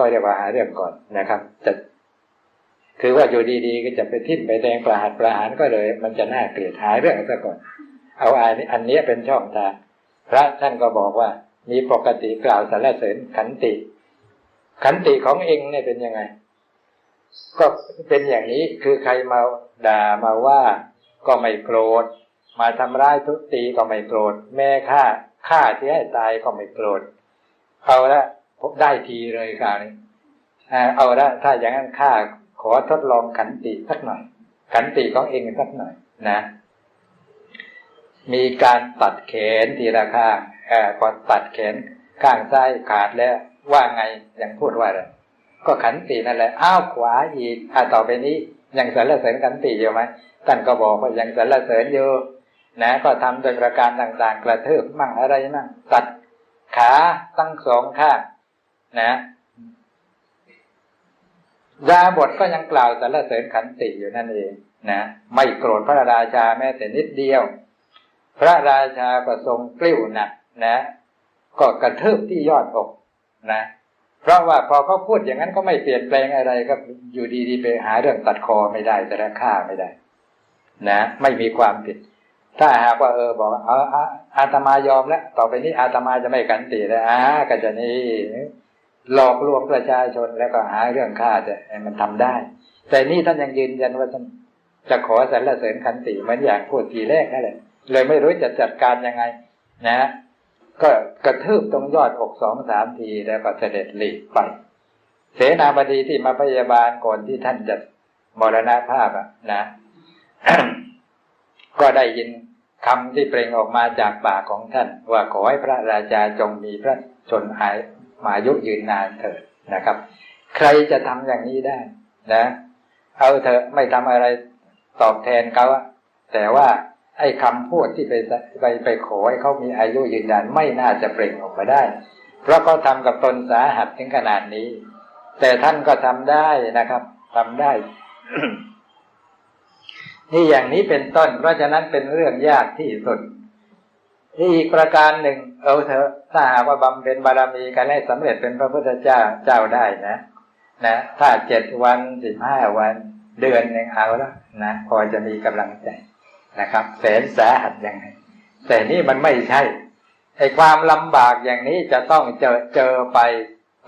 ก็เรียกว่าหาเรื่องก่อนนะครับจะคือว่าอยู่ดีๆ ก็จะไปทิ่มไปแดงประหารประหารก็เลย มันจะน่าเกลียดหาเรื่องซะก่อน เอาอันนี้อันนี้เป็นช่องทางพระท่านก็บอกว่า มีปกติกล่าวสรรเสริญขันติ ขันติของเองเนี่ยเป็นยังไง ก็เป็นอย่างนี้คือใครมาด่ามาว่าก็ไม่โกรธ มาทำร้ายทุบตีก็ไม่โกรธ แม่ฆ่าฆ่าที่ให้ตายก็ไม่โกรธเอาละ ได้ทีเลยคราวนี้เอาละถ้าอย่างนั้นข้าขอทดลองขันติสักหน่อย ขันติของเองสักหน่อยนะ มีการตัดแขนทีละข้างอพอตัดแขนข้างซ้ายขาดแล้วว่าไงยังพูดว่าอะไรก็ขันตินั่นแหละอ้าวขวาอีกอ่าต่อไปนี้ยังสรรเสริญขันติอยู่ไหมท่านก็บอกว่ายังสรรเสริญอยู่นะก็ทำโดยประการต่างๆ กระเทืบมั่งอะไรมั่งตัดขาตั้งสองข้าง นะดาบทก็ยังกล่าวสรรเสริญขันติอยู่นั่นเองนะไม่โกรธพระราชาแม้แต่นิดเดียว พระราชาก็ทรงกลิ้วหนักนะ ก็กระทืบที่ยอดอกนะ เพราะว่าพอเขาพูดอย่างนั้นก็ไม่เปลี่ยนแปลงอะไรก็อยู่ดีๆไปหาเรื่องตัดคอไม่ได้แต่ละฆ่าไม่ได้ นะ ไม่มีความผิด ถ้าหากว่าเออบอกเอออาตมายอมแล้วต่อไปนี้อาตมาจะไม่กันติแล้วอ่าก็จะนี่ หลอกลวงประชาชนแล้วก็หาเรื่องฆ่าจะมันทำได้ แต่นี่ท่านยังยืนยันว่าท่านจะขอสรรเสริญคันติเหมือนอย่างพูดทีแรกนั่นแหละเลยไม่รู้จะจัดการยังไง นะ ก็กระทืบตรงยอดอกสองสามทีแล้วก็เสด็จหลีกไป เสนาบดีที่มาพยาบาลก่อนที่ท่านจะมรณภาพอะนะก็ได้ยินคำที่เปล่งออกมาจากปากของท่าน ว่าขอให้พระราชาจงมีพระชนหาย มายุยืนนานเถิดนะครับ ใครจะทำอย่างนี้ได้นะ เอาเถอะไม่ทำอะไรตอบแทนเขาแต่ว่าไอ้คำพูดที่ไปไปไปขอให้เขามีอายุยืนนานไม่น่าจะเปล่งออกมาได้ เพราะเขาทากับตนสาหัสถึงขนาดนี้ แต่ท่านก็ทำได้นะครับทำได้ นี่อย่างนี้เป็นต้น เพราะฉะนั้นเป็นเรื่องยากที่สุด อีกประการหนึ่ง เอาเถอะถ้าหากว่าบำเพ็ญบารมีกันให้สำเร็จเป็นพระพุทธเจ้าเจ้าได้นะนะถ้าเจ็ดวันสิบห้าวันเดือนหนึ่งเอาแล้วนะพอจะมีกำลังใจนะครับแสนสาหัสยังไงแต่นี่มันไม่ใช่ไอ้ความลำบากอย่างนี้จะต้องเจอเจอไป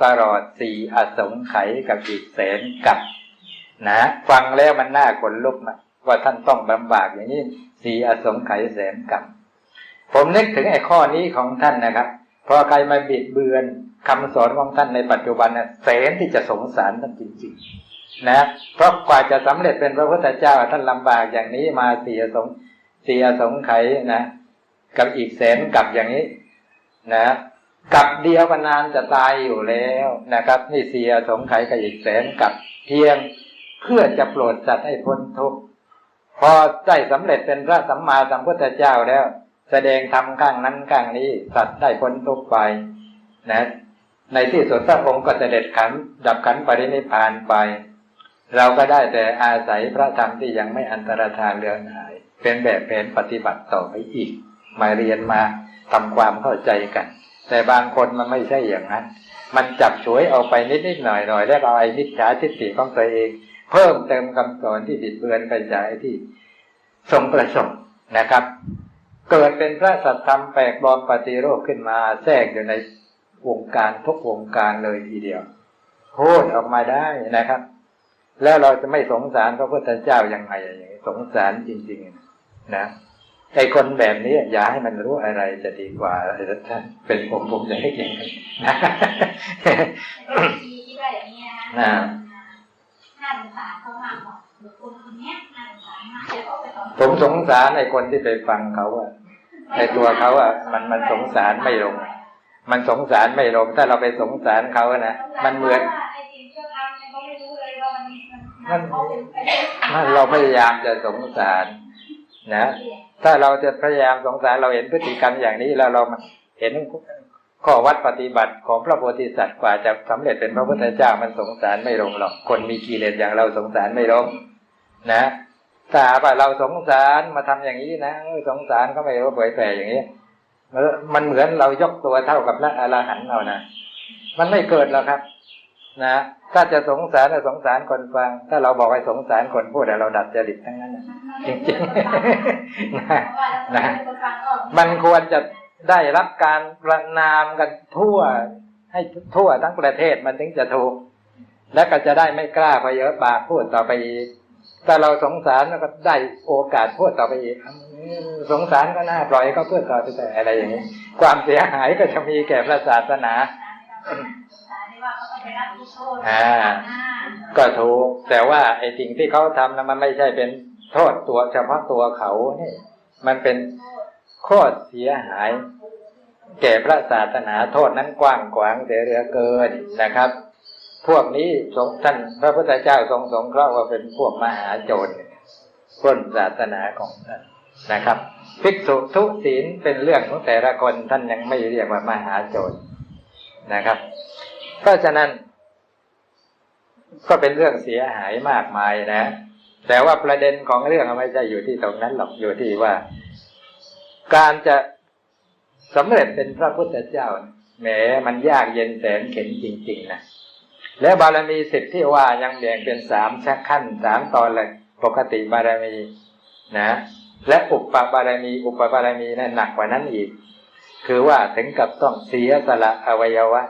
ตลอดสี่อสงไขยกับอีกแสนกับนะฟังแล้วมันน่าขนลุกนะว่าท่านต้องลำบากอย่างนี้สี่อสงไขยแสนกับ ผมนึกถึงไอ้ข้อนี้ของท่านนะครับ พอใครมาบิดเบือนคำสอนของท่านในปัจจุบันนะแสนที่จะสงสารท่านจริงๆนะเพราะกว่าจะสำเร็จเป็นพระพุทธเจ้าท่านลำบากอย่างนี้มาเสียสงเสียสงไขนะกับอีกแสนกับอย่างนี้ นะกับเดียวกันนานจะตายอยู่แล้วนะครับ นี่เสียสงไขกับอีกแสนกับเพียงเพื่อจะโปรดสัตว์ให้พ้นทุกข์พอได้สำเร็จเป็นพระสัมมาสัมพุทธเจ้าแล้ว แสดงทำข้างนั้นข้างนี้สัตว์ได้พ้นทุกไปนะ ในที่สุดพระองค์ก็เสด็จขันดับขันปรินิพานไป เราก็ได้แต่อาศัยพระธรรมที่ยังไม่อันตรธานเลือนหาย เป็นแบบแผนปฏิบัติต่อไปอีก มาเรียนมาทำความเข้าใจกัน แต่บางคนมันไม่ใช่อย่างนั้น มันจับฉวยเอาไปนิดนิดหน่อยหน่อยแล้วเอาไอ้นิจฉาทิฏฐิของตัวเอง เพิ่มเติมคำสอนที่บิดเบือนไปจากที่ทรงประสงค์นะครับ เกิดเป็นพระสัตธรรมแปลกบอมปฏิโรคขึ้นมาแทรกอยู่ในวงการทุกวงการเลยทีเดียวพูดออกมาได้นะครับ แล้วเราจะไม่สงสารพระพุทธเจ้ายังไงอย่างนี้สงสารจริง ๆ นะไอ้คนแบบนี้อย่าให้มันรู้อะไรจะดีกว่าอะไรท่านเป็นผมผมจะให้เก่งนะนะน่าสงสารเขามากกว่าคนคนนี้ ผมสงสารไอ้คนที่ไปฟังเขาอะในตัวเขาอะมันมันสงสารไม่ลง มันสงสารไม่ลง ถ้าเราไปสงสารเขานะมันเหมือนมันมันเราพยายามจะสงสาร นะ ถ้าเราจะพยายามสงสารเราเห็นพฤติกรรมอย่างนี้แล้วเราเห็นข้อวัดปฏิบัติของพระโพธิสัตว์กว่าจะสำเร็จเป็นพระพุทธเจ้ามันสงสารไม่ลงหรอก คนมีกิเลสอย่างเราสงสารไม่ลงนะ ถ้าว่าเราสงสารมาทำอย่างนี้นะสงสารก็ไม่รู้เผยแผ่อย่างนี้มันเหมือนเรายกตัวเท่ากับพระอรหันต์เรานะมันไม่เกิดหรอกครับ นะถ้าจะสงสารสงสารคนฟัง ถ้าเราบอกให้สงสารคนพูดแต่เราดัดจริตทั้งนั้นจริงๆนะนะมันควรจะได้รับการประนามกันทั่ว ให้ทั่วทั้งประเทศมันถึงจะถูก และก็จะได้ไม่กล้าพเยอะปากพูดต่อไปอีก ถ้าเราสงสารแล้วก็ได้โอกาสพูดต่อไปอีกอืมสงสารก็น่าปล่อยก็พูดต่อไปแต่อะไรอย่างนี้ ความเสียหายก็จะมีแก่พระศาสนาอ่าก็ถูกแต่ว่าไอ้สิ่งที่เขาทำนะมันไม่ใช่เป็นโทษตัวเฉพาะตัวเขานี่มันเป็นข้อเสียหาย แก่พระศาสนาโทษนั้นกว้างขวางเสียเหลือเกินนะครับ พวกนี้ทรงท่านพระพุทธเจ้าทรงสงเคราะห์ว่าเป็นพวกมหาโจรปล้นศาสนาของท่านนะครับภิกษุทุศีลเป็นเรื่องของแต่ละคนท่านยังไม่เรียกว่ามหาโจรนะครับ เพราะฉะนั้น ก็เป็นเรื่องเสียหายมากมายนะ แต่ว่าประเด็นของเรื่องไม่ใช่อยู่ที่ตรงนั้นหรอกอยู่ที่ว่า การจะสำเร็จเป็นพระพุทธเจ้าแหมมันยากเย็นแสนเข็ญจริง ๆ นะ แล้วบารมีสิบที่ว่ายังแบ่งเป็นสามชั้นขั้นสามตอนเลยปกติบารมีนะ และอุปบารมี อุปบารมีนั้นหนักกว่านั้นอีก คือว่าถึงกับต้องเสียสละอวัยวะ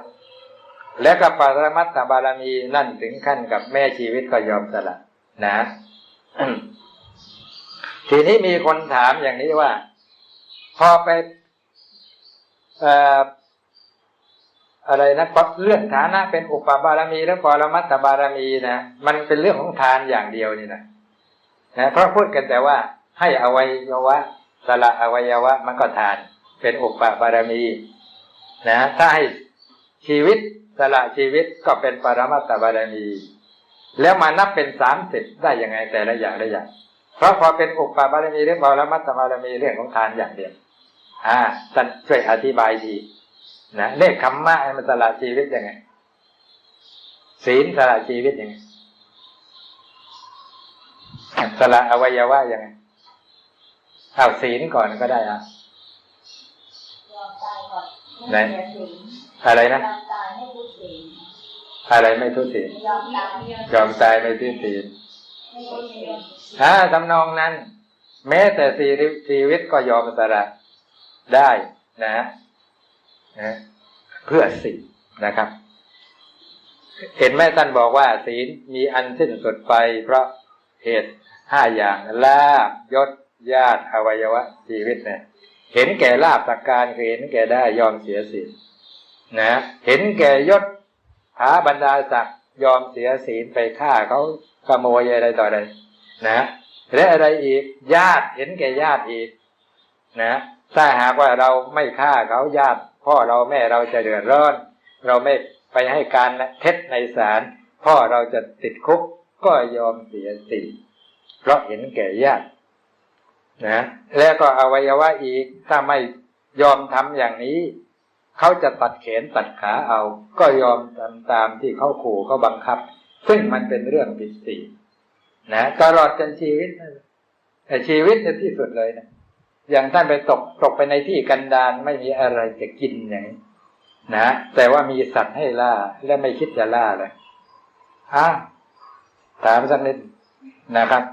และกับปรมัตถบารมีนั่นถึงขั้นกับแม่ชีวิตก็ยอมสละนะทีนี้มีคนถามอย่างนี้ว่า พอไปเอะไรนะเรื่องฐานะเป็นอุปบารมีและปรมัตถบารมีนะมันเป็นเรื่องของทานอย่างเดียวนี่นะนะเพราะพูดกันแต่ว่า ให้อวัยวะสละอวัยวะมันก็ทาน เป็นอุปบารมี นะถ้าให้ชีวิตสละชีวิตก็เป็นปรมัตถบารมี แล้วมานับเป็นสามสิบได้ยังไงแต่ละอย่างละอย่างเพราะพอเป็นอุปบารมีหรือปรมัตถบารมีเรื่องของทานอย่างเดียวอ่าท่านช่วยอธิบายที นะเลขคำมะมันสละชีวิตยังไง ศีลสละชีวิตยังไงสละอวัยวะยังไงเอาศีลก่อนก็ได้อะไหนอะไรนะอะไรไม่ทุศีลยอมตายไม่ทุศีลอ่าทำนองนั้น แม้แต่ชีวิตชีวิตก็ยอมสละได้นะ นะเพื่อสิ่งนะครับ เห็นไหมท่านบอกว่า ศีลมีอันสิ้นสุดไป เพราะเหตุห้าอย่างลาบยศญาติอวัยวะชีวิตเนี่ยเห็นแก่ลาบสักการคือเห็นแก่ได้ยอมเสียศีลนะ เห็นแก่ยศหาบรรดาศักดิ์ยอมเสียศีลไปฆ่าเขาขโมยอะไรต่ออะไรนะและอะไรอีกญาติเห็นแก่ญาติอีกนะถ้าหากว่าเราไม่ฆ่าเขาญาติ พ่อเราแม่เราจะเดือดร้อน เราไม่ไปให้การเท็จในศาลพ่อเราจะติดคุกก็ยอมเสียสิเพราะเห็นแก่ญาตินะแล้วก็อวัยวะอีกถ้าไม่ยอมทำอย่างนี้ เขาจะตัดแขนตัดขาเอา ก็ยอมทำตามที่เขาขู่เขาบังคับ ซึ่งมันเป็นเรื่องผิดศีลนะตลอดจนชีวิตแต่ชีวิตในที่สุดเลยนะ อย่างท่านไปตกตกไปในที่กันดารไม่มีอะไรจะกินอย่างนี้นะแต่ว่ามีสัตว์ให้ล่าและไม่คิดจะล่าเลยอ้าถามสักนิดนะครับ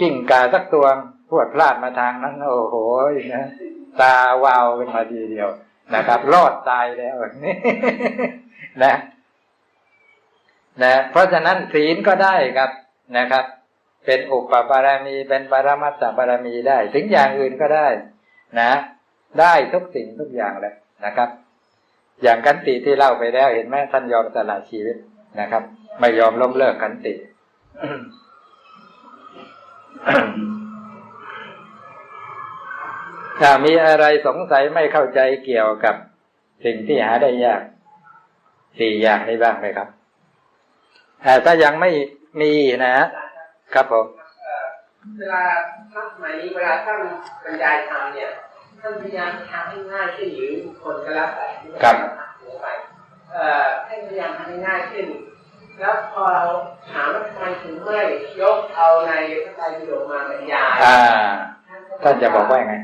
กิ้งกาสักตัวพวดพลาดมาทางนั้น โอ้โหนะตาวาวเป็นมาทีเดียวนะครับ รอดตายแล้วนี่นะนะ เพราะฉะนั้นศีลก็ได้ครับนะครับ เป็นอุปบารมี เป็นปรมัตถบารมีได้ ถึงอย่างอื่นก็ได้นะ ได้ทุกสิ่งทุกอย่างเลยนะครับ อย่างกันติที่เล่าไปแล้วเห็นไหมท่านยอมสละชีวิตนะครับ ไม่ยอมล้มเลิกกันติถ้ามีอะไรสงสัยไม่เข้าใจเกี่ยวกับสิ่งที่หาได้ยากสี่อย่างนี้บ้างไหมครับแต่ถ้ายังไม่มีนะ ครับผมเวลาท่านสมัยนี้เวลาท่านบรรยายธรรมเนี่ยท่านพยายามทำให้ง่ายขึ้นหรือบุคคนก็แล้วแต่ที่ครับหัวไปเอ่อให้พยายามทำให้ง่ายขึ้น แล้วพอเราถามว่าทำไมถึงไม่ยกเอาในพระไตรปิฎกมาบรรยายอ่าท่านจะบอกว่ายังไง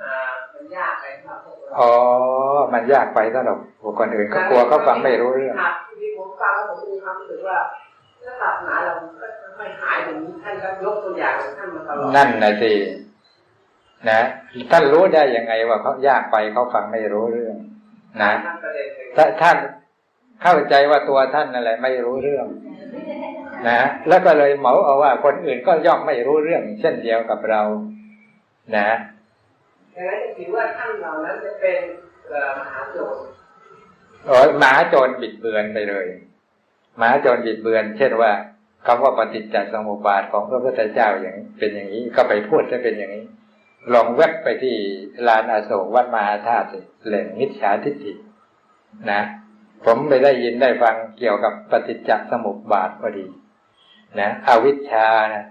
อ่ามันยากไปสำหรับพวกเราอ๋อ มันยากไปสำหรับบุคคลอื่นก็กลัวเขาฟังไม่รู้เรื่องครับที่ผมฟังแล้วผมมีความรู้สึกว่าถ้าศาสนาเราก็ ไม่หายอย่างนี้ท่านก็ยกตัวอย่างของท่านมาตลอดนั่นนะสินะท่านรู้ได้ยังไงว่าเขายากไปเขาฟังไม่รู้เรื่อง นะท่านประเด็นหนึ่งถ้าท่านเข้าใจว่าตัวท่านนั่นแหละไม่รู้เรื่อง นะแล้วก็เลยเหมาเอาว่า คนอื่นก็ย่อมไม่รู้เรื่อง เช่นเดียวกับเรา นะดังนั้นจะถือว่าท่านเหล่านั้นจะเป็นเอ่อมหาโจรโอ้ยหมาโจรบิดเบือนไปเลยหมาโจรบิดเบือน เช่นว่า คำว่าปฏิจจสมุปบาทของพระพุทธเจ้าอย่างเป็นอย่างนี้ก็ไปพูดจะเป็นอย่างนี้ ลองแวบไปที่ลานอาโศกวัดมหาธาตุแหล่งมิจฉาทิฏฐินะ ผมไปได้ยินได้ฟังเกี่ยวกับปฏิจจสมุปบาทพอดี นะอวิชชานะ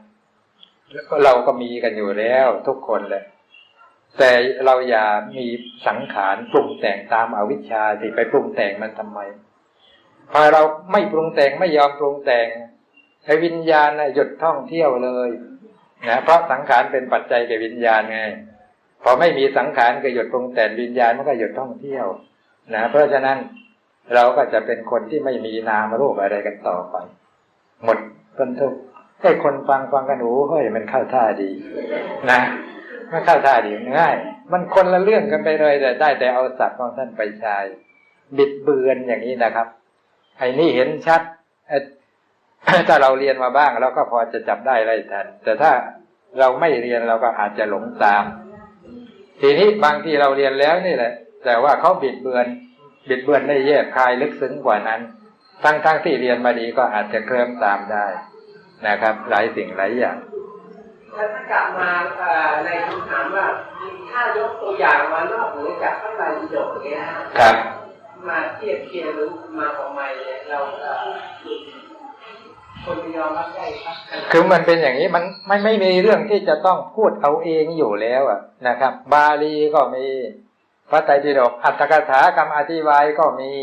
เราก็มีกันอยู่แล้วทุกคนเลยแต่เราอย่ามีสังขารปรุงแต่งตามอาวิชชาสิไปปรุงแต่งมันทำไม พอเราไม่ปรุงแต่งไม่ยอมปรุงแต่ง ไอ้วิญญาณนะหยุดท่องเที่ยวเลยนะเพราะสังขารเป็นปัจจัยแก่วิญญาณไงพอไม่มีสังขารก็หยุดปรุงแต่งวิญญาณมันก็หยุดท่องเที่ยวนะเพราะฉะนั้นเราก็จะเป็นคนที่ไม่มีนามรูปอะไรกันต่อไป หมดต้นทุกข์ให้คนฟังฟังกันโอ้เฮ้ยมันเข้าท่าดี นะมันเข้าท่าดีง่าย มันคนละเรื่องกันไปเลยแต่ได้แต่เอาศัพท์ของท่านไปใช้บิดเบือนอย่างนี้นะครับไอ้นี่เห็นชัดเอ่อ ถ้าเราเรียนมาบ้างเราก็พอจะจับได้ไรทัน แต่ถ้าเราไม่เรียนเราก็อาจจะหลงตาม ทีนี้บางทีเราเรียนแล้วนี่แหละ แต่ว่าเขาบิดเบือน บิดเบือนได้แยกคายลึกซึ้งกว่านั้น ทั้งทั้งที่เรียนมาดีก็อาจจะเคลิ้มตามได้นะครับ หลายสิ่งหลายอย่างแล้วถ้ากลับมาเอ่อในคำถามว่าถ้ายกตัวอย่างมานอกเหนือจากพระไตรปิฎกเนี่ยนะครับ มาเทียบเคียงหรือมาของใหม่เนี่ยเราเอ่อ คนยอมรับได้ครับคือมันเป็นอย่างนี้มันไม่ไม่มีเรื่องที่จะต้องพูดเอาเองอยู่แล้วอะนะครับ บาลีก็มี พระไตรปิฎกอัตถกถาคำอธิบายก็มี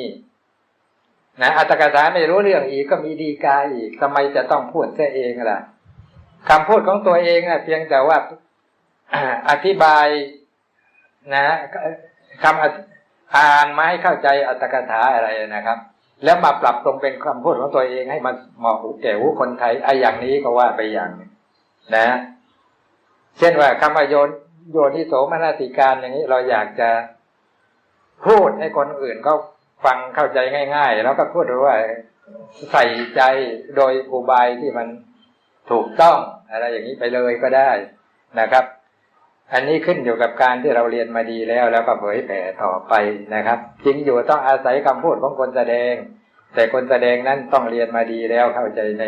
นะอัตถกถาไม่รู้เรื่องอีกก็มีดีกาอีกทำไมจะต้องพูดเสียเองล่ะคำพูดของตัวเองน่ะเพียงแต่ว่าอธิบายนะคำอ่านมาให้เข้าใจอัตถกถาอะไรนะครับ แล้วมาปรับตรงเป็นคำพูดของตัวเองให้มันเหมาะหูแก่หูคนไทยไอ้อย่างนี้ก็ว่าไปอย่างนึงนะ เช่นว่าคำว่าโยนโยนิโสมนสิการอย่างนี้เราอยากจะพูดให้คนอื่นเขาฟังเข้าใจง่าย ๆ แล้วก็พูดว่าใส่ใจโดยอุบายที่มันถูกต้องอะไรอย่างนี้ไปเลยก็ได้นะครับ อันนี้ขึ้นอยู่กับการที่เราเรียนมาดีแล้วแล้วก็เผยแผ่ต่อไปนะครับ จริงอยู่ต้องอาศัยคำพูดของคนแสดง แต่คนแสดงนั้นต้องเรียนมาดีแล้วเข้าใจใน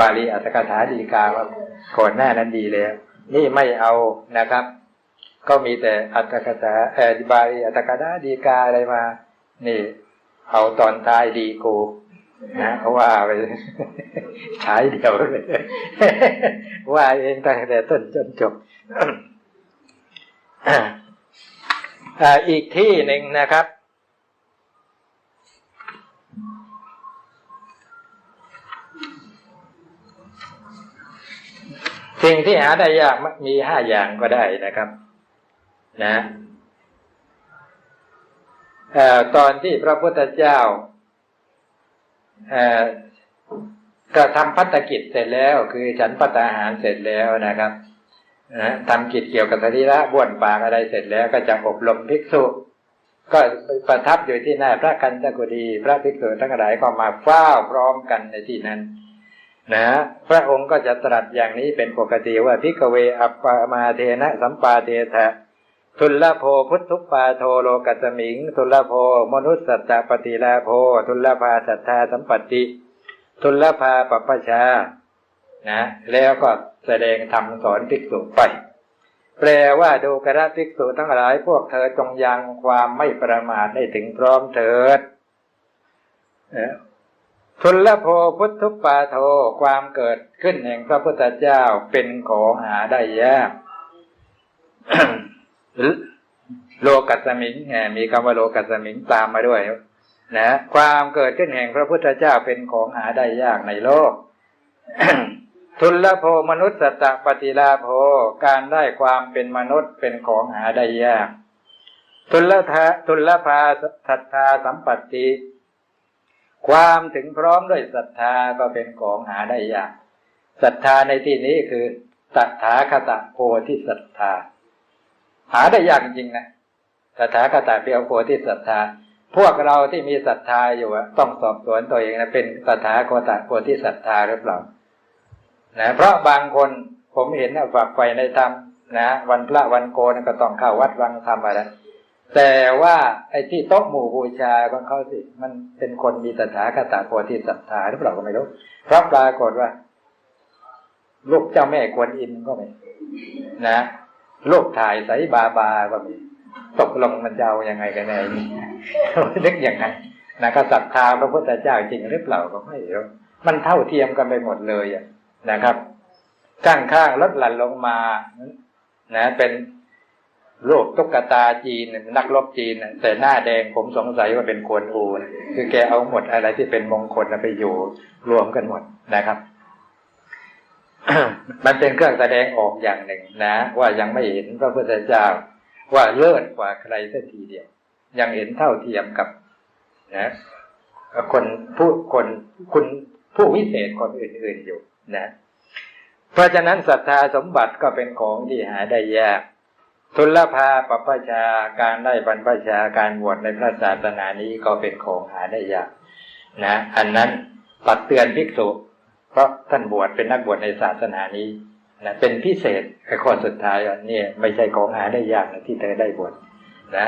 บาลีอัตถกถาดีกาว่าก่อนหน้านั้นดีแล้ว นี่ไม่เอานะครับ ก็มีแต่อัตถกถาเออบาลีอัตถกถาดีกาอะไรมา นี่ เอาตอนท้ายดีกูนะเขาว่าไปฉายเดียวเลยว่าเองตั้งแต่ต้นจนจบ อ่าอีกที่หนึ่งนะครับ สิ่งที่หาได้ยากมีห้าอย่างก็ได้นะครับ นะอ่อตอนที่พระพุทธเจ้าอ่อกระทำพัฒกิจเสร็จแล้ว คือฉันพัตตาหารเสร็จแล้วนะครับ นะทำกิจเกี่ยวกับสรีระบ้วนปากอะไรเสร็จแล้วก็จะอบรมภิกษุ ก็ประทับอยู่ที่หน้าพระกันตกุฎีพระภิกษุทั้งหลายก็มาเฝ้าพร้อมกันในที่นั้น นะ พระองค์ก็จะตรัสอย่างนี้เป็นปกติว่าพิกเวอัปปามาเทนะสัมปาเทถะทุลโภพุทธุปาโทโลกัสมิง ทุลโภมนุสสัตตปฏิลาโภทุลภาสัทธาสัมปติ ทุลภาปปชา นะ แล้วก็แสดงธรรมสอนภิกษุไป แปลว่าดูกระภิกษุทั้งหลาย พวกเธอจงยังความไม่ประมาทได้ถึงพร้อมเถิดทุลโภพุทธุปาโทความเกิดขึ้นแห่งพระพุทธเจ้าเป็นของหาได้ยากโลกัสมิงมมีคำว่าโลกัสมิงตามมาด้วยนะความเกิดขึ้นแห่งพระพุทธเจ้าเป็นของหาได้ยากในโลก ทุลโภมนุษย์สตปฏิลาโภการได้ความเป็นมนุษย์เป็นของหาได้ยาก ทุลทะทุลภาสัทธาสัมปติความถึงพร้อมด้วยศรัทธาก็เป็นของหาได้ยากศรัทธาในที่นี้คือตัถาคตะโพธิศรัทธา หาได้ยากจริงนะตถาคตะเปียวโพธิศรัทธา พวกเราที่มีศรัทธาอยู่ต้องสอบสวนตัวเองนะเป็นตถาคตะโพธิศรัทธาหรือเปล่า นะเพราะบางคนผมเห็นฝักใฝ่ในธรรมนะวันพระวันโกนก็ต้องเข้าวัดฟังธรรมอะไรแต่ว่าไอ้ที่โต๊ะหมู่บูชาของเขาสิ มันเป็นคนมีตถาคตโพธิศรัทธาหรือเปล่าก็ไม่รู้เพราะปรากฏว่า ลูกเจ้าแม่กวนอิมก็มีนะลูกถ่ายใสบาบาก็มีตกลงมันจะเอายังไงกันแน่นี่นึกอย่างไงนะก็ศรัทธาพระพุทธเจ้าจริงหรือเปล่าก็ไม่รู้มันเท่าเทียมกันไปหมดเลยอะ นะครับข้างข้างๆลดหลั่นลงมานะเป็นรูปตุ๊กตาจีนนักรบจีนแต่หน้าแดงผมสงสัยว่าเป็นกวนอูนคือแกเอาหมดอะไรที่เป็นมงคลไปอยู่รวมกันหมดนะครับ มันเป็นเครื่องแสดงออกอย่างหนึ่งนะ ว่ายังไม่เห็นพระพุทธเจ้า ว่าเลิศกว่าใครสักทีเดียว ยังเห็นเท่าเทียมกับนะคนผู้คนคุณผู้วิเศษคนอื่น ๆอยู่ นะเพราะฉะนั้นศรัทธาสมบัติก็เป็นของที่หาได้ยากทุลภาปปชาการได้บรรพชาการบวชในพระศาสนานี้ก็เป็นของหาได้ยากนะอันนั้นตักเตือนภิกษุ เพราะท่านบวชเป็นนักบวชในศาสนานี้นะเป็นพิเศษไอ้ข้อสุดท้ายเนี่ยไม่ใช่ของหาได้ยากนะที่เธอได้บวชนะ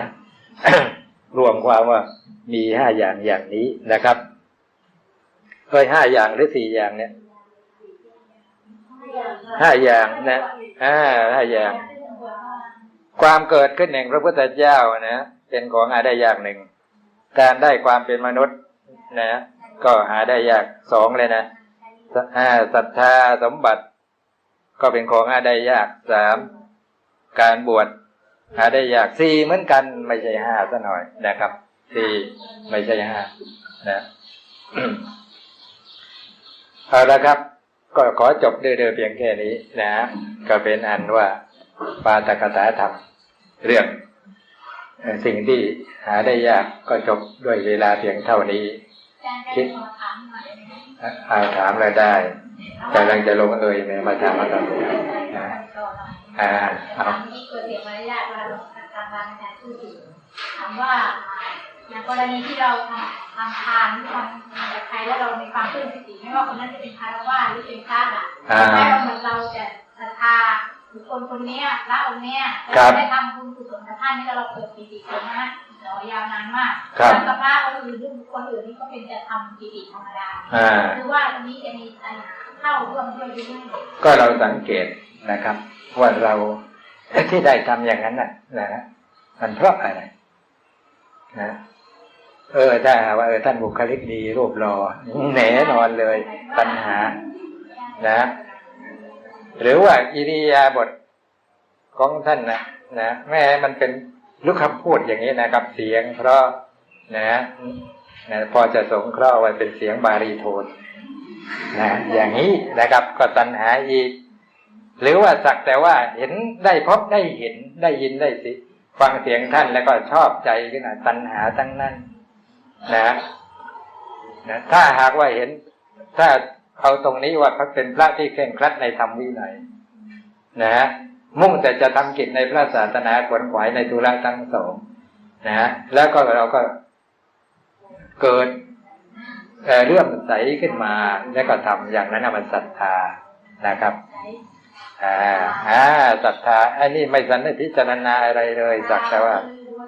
รวมความว่ามีห้าอย่างอย่างนี้นะครับเอ้ยห้าอย่างหรือสี่อย่างเนี่ย ห้าอย่างนะอ่าห้าอย่าง ความเกิดขึ้นแห่งพระพุทธเจ้านะเป็นของหาได้ยากหนึ่ง การได้ความเป็นมนุษย์นะก็หาได้ยากสองเลยนะอ่าศรัทธาสมบัติ ก็เป็นของหาได้ยากสามการบวชหาได้ยากสี่เหมือนกันไม่ใช่ห้าซะหน่อยนะครับสี่ไม่ใช่ห้านะเอาละครับ ก็ขอจบด้วยเดิเพียงแค่นี้นะก็เป็นอันว่าปาตกถาธรรม เรื่องเอ่อสิ่งที่หาได้ยากก็จบด้วยเวลาเพียงเท่านี้อาจารย์จะขอถามหน่อยได้ไหมอาถามเราได้กำลังจะลงเอยเนี่ยมาถามมาตอนนี้นะอ่าเอาถามที่เกิดเสียมารยาทเวลาเราทำการอาจารย์พูดถึงถามว่า อย่างกรณีที่เราทำทำทานหรือทำแบบใครแล้วเรามีความปลื้มปิติไม่ว่าคนนั้นจะเป็นคารวะหรือเป็นพระอะอ่าแม้ว่าเหมือนเราจะศรัทธาบุคคลคนเนี้ยพระองค์เนี้ยครับเราได้ทำบุญกุศลกับท่านนี่แล้วเราเกิดปิติคนนะเรายาวนานมากครับแล้วกับพระองค์อื่นหรือบุคคลอื่นนี่ก็เป็นแต่ทำปิติธรรมดาอ่าคือว่าตรงนี้จะมีอะไรเข้าร่วมด้วยหรือไม่ก็เราสังเกตนะครับว่าเราที่ได้ทำอย่างนั้นน่ะนะมันเพราะอะไรนะ เออถ้าว่าเออท่านบุคลิกดีรูปรอแหน่นอนเลย ปัญหา นะ หรือว่าอิริยาบถของท่านนะนะแม่มันเป็นลูกคำพูดอย่างนี้นะครับ เสียงเพราะนะนะพอจะสงเคราะห์ไว้เป็นเสียงบารีโทนนะอย่างนี้นะครับ ก็ตัณหาอีก หรือว่าสักแต่ว่าเห็นได้พบได้เห็นได้ยินได้สิ ฟังเสียงท่านแล้วก็ชอบใจขึ้นมาตัณหาทั้งนั้น นะนะถ้าหากว่าเห็น ถ้าเอาตรงนี้ว่าพระเป็นพระที่เคร่งครัดในธรรมวินัยนะ มุ่งแต่จะทำกิจในพระศาสนาขวนขวายในธุระทั้งสองนะแล้วก็เราก็เกิดเเรื่องใสขึ้นมา แล้วก็ทำอย่างนั้นมันศรัทธานะครับอ่าอ่าศรัทธาอันนี้ไม่สันนิพิจารณาอะไรเลยสักแต่ว่า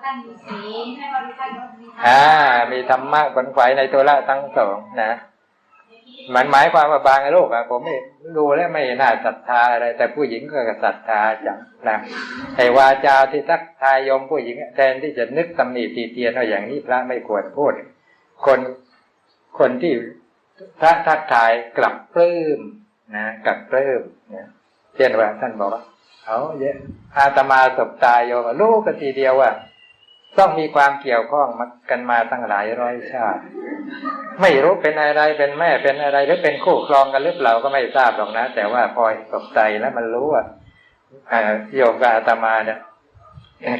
ท่านมีศีให้ว่าท่านมีอ่ามีธรรมะขวนขวายในตัวละทั้งสองนะมันหมายความว่าบางโลกอะผมไม่ดูแล้วไม่น่าศรัทธาอะไร แต่ผู้หญิงก็ศรัทธาจังนะไอ้วาจาที่ทักทายยมผู้หญิงแทนที่จะนึกตำหนิตีเตียนว่าอย่างนี้พระไม่ควรพูด คนคนที่พระทักทายกลับปลื้มนะกลับปลื้มนะเช่นว่าท่านบอกว่าเอาเยอะอาตมาสบตายโยมรู้กันทีเดียวว่า ต้องมีความเกี่ยวข้องมากันมาตั้งหลายร้อยชาติ ไม่รู้เป็นอะไรเป็นแม่เป็นอะไรหรือเป็นคู่ครองกันหรือเปล่าก็ไม่ทราบหรอกนะ แต่ว่าพอตกใจแล้วมันรู้ว่าโยมกับอาตมาเนี่ย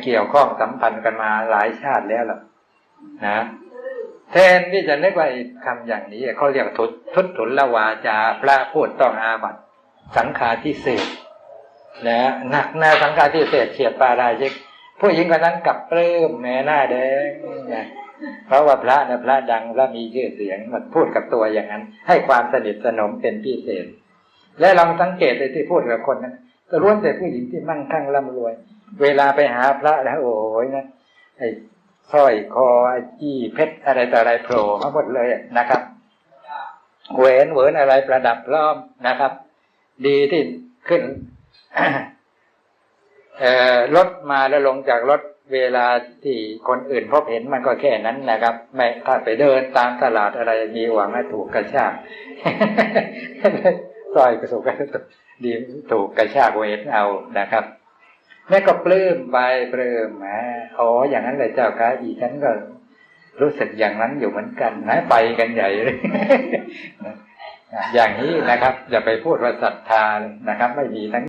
เกี่ยวข้องสัมพันธ์กันมาหลายชาติแล้วล่ะนะแทนที่จะนึกว่าไอ้คำอย่างนี้เขาเรียกทุตทุตถุลวาจา พระพูดต้องอาบัตสังฆาทิเศษนะหนักหน้าสังฆาทิเศษเฉียดปาราชิก ผู้หญิงคนนั้นกลับปลื้มแม่หน้าแดงนะเพราะว่าพระนะพระดังและมีชื่อเสียงมันพูดกับตัวอย่างนั้น ให้ความสนิทสนมเป็นพิเศษ และลองสังเกตเลยที่พูดกับคนนั้นก็ล้วนแต่ผู้หญิงที่มั่งคั่งร่ำรวย เวลาไปหาพระแล้วโอ้ยนะไอ้สร้อยคอไอ้จี้เพชรอะไรต่ออะไรโผล่มาหมดเลยนะครับแหวนเหวินอะไรประดับล้อมนะครับ ดีที่ขึ้น รถมาแล้วลงจากรถเวลาที่คนอื่นพบเห็นมันก็แค่นั้นนะครับ ไม่ถ้าไปเดินตามตลาดอะไรมีหวังให้ถูกกระชากซอยกระสุกกระสุกดีถูกกระชากเวทเอานะครับแม่ก็ปลื้มไปปลื้มอ๋ออย่างนั้นเลยเจ้าค่ะอีฉันก็รู้สึกอย่างนั้นอยู่เหมือนกันนะไปกันใหญ่เลยอย่างนี้นะครับ อย่าไปพูดว่าศรัทธานะครับ ไม่มีทั้ง